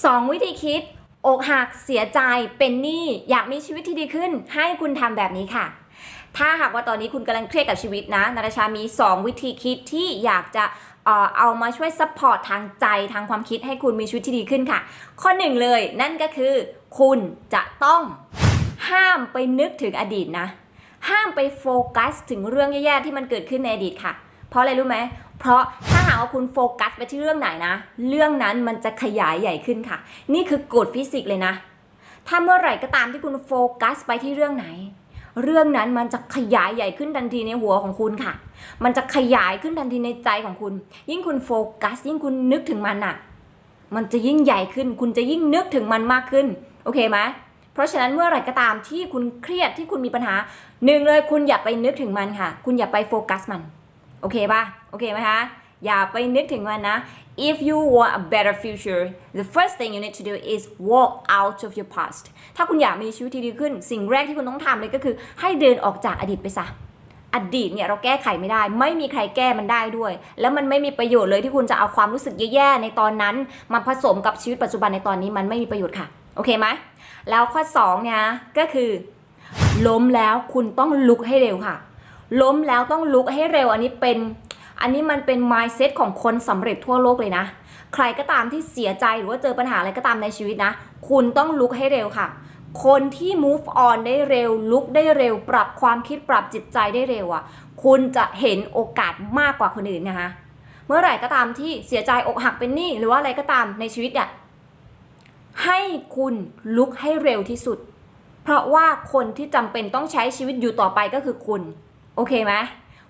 2 วิธีคิด อกหักเสียใจเป็นหนี้อยากมีชีวิตที่ดีขึ้น ให้คุณทำแบบนี้ค่ะ ถ้าหากว่าตอนนี้คุณกำลังเครียดกับชีวิตนะนาตาชามี 2 วิธีคิดที่อยากจะเอ่อเอามาช่วยซัพพอร์ตทางใจทางความคิดให้คุณมีชีวิตที่ดีขึ้นค่ะ ข้อหนึ่งเลยนั่นก็คือ คุณจะต้องห้ามไปนึกถึงอดีตนะ ห้ามไปโฟกัสถึงเรื่องแย่ๆที่มันเกิดขึ้นในอดีตค่ะ เพราะอะไรรู้ไหม เพราะถ้าหากว่าคุณโฟกัสไปที่เรื่องไหนนะ เรื่องนั้นมันจะขยายใหญ่ขึ้นค่ะ นี่คือกฎฟิสิกส์เลยนะ ถ้าเมื่อไหร่ก็ตามที่คุณโฟกัสไปที่เรื่องไหน เรื่องนั้นมันจะขยายใหญ่ขึ้นทันทีในหัวของคุณค่ะ มันจะขยายขึ้นทันทีในใจของคุณ ยิ่งคุณโฟกัส ยิ่งคุณนึกถึงมันอะมันจะยิ่งใหญ่ขึ้น คุณจะยิ่งนึกถึงมันมากขึ้น โอเคไหมเพราะฉะนั้นเมื่อไหร่ก็ตามที่คุณเครียดที่คุณมีปัญหาหนึ่งเลยคุณอย่าไปนึกถึงมันค่ะ คุณอย่าไปโฟกัสมัน โอเคป่ะโอเคไหมคะ อย่าไปนึกถึงมันนะ if you want a better future the first thing you need to do is walk out of your past ถ้าคุณอยากมีชีวิตที่ดีขึ้น สิ่งแรกที่คุณต้องทำเลยก็คือ ให้เดินออกจากอดีตไปซะอดีตเนี่ยเราแก้ไขไม่ได้ ไม่มีใครแก้มันได้ด้วย แล้วมันไม่มีประโยชน์เลยที่คุณจะเอาความรู้สึกแย่ๆในตอนนั้นมาผสมกับชีวิตปัจจุบันในตอนนี้มันไม่มีประโยชน์ค่ะ โอเคไหมแล้วข้อ2เนี่ยก็คือ ล้มแล้วคุณต้องลุกให้เร็วค่ะ ล้มแล้วต้องลุกให้เร็วอันนี้เป็น อันนี้มันเป็น mindset ของคนสำเร็จทั่วโลกเลยนะ ใครก็ตามที่เสียใจหรือว่าเจอปัญหาอะไรก็ตามในชีวิตนะ คุณต้องลุกให้เร็วค่ะ คนที่ move on ได้เร็ว ลุกได้เร็ว ปรับความคิดปรับจิตใจได้เร็วอะ คุณจะเห็นโอกาสมากกว่าคนอื่นนะคะ เมื่อไหร่ก็ตามที่เสียใจอกหักเป็นหนี้หรือว่าอะไรก็ตามในชีวิตอะให้คุณลุกให้เร็วที่สุด เพราะว่าคนที่จำเป็นต้องใช้ชีวิตอยู่ต่อไปก็คือคุณ โอเคไหม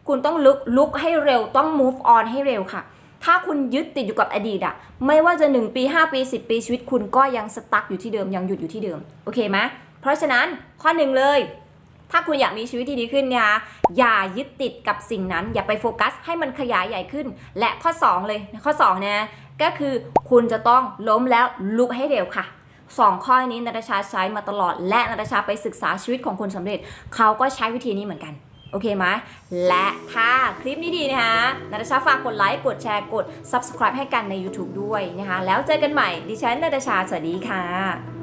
คุณต้องลุกลุกให้เร็วต้อง move on ให้เร็วค่ะ ถ้าคุณยึดติดอยู่กับอดีตอะไม่ว่าจะ 1 ปี 5 ปี 10 ปีชีวิตคุณก็ยังสตั๊กอยู่ที่เดิมยังหยุดอยู่ที่เดิมโอเคไหมเพราะฉะนั้นข้อหนึ่งเลย ถ้าคุณอยากมีชีวิตที่ดีขึ้นเนี่ยอย่ายึดติดกับสิ่งนั้น อย่าไปโฟกัสให้มันขยายใหญ่ขึ้น และข้อ 2 เลยข้อ2นี่ยก็คือคุณจะต้องล้มแล้วลุกให้เร็วค่ะสองข้อนี้นาตาชาใช้มาตลอดและนาตาชาไปศึกษาชีวิตของคนสำเร็จ เขาก็ใช้วิธีนี้เหมือนกัน โอเคไหมและถ้าคลิปนี้ดีนะคะนาตาชาฝากกดไลค์กดแชร์กด subscribe ให้กันใน YouTube ด้วยนะคะ แล้วเจอกันใหม่ดิฉันนาตาชาสวัสดีค่ะ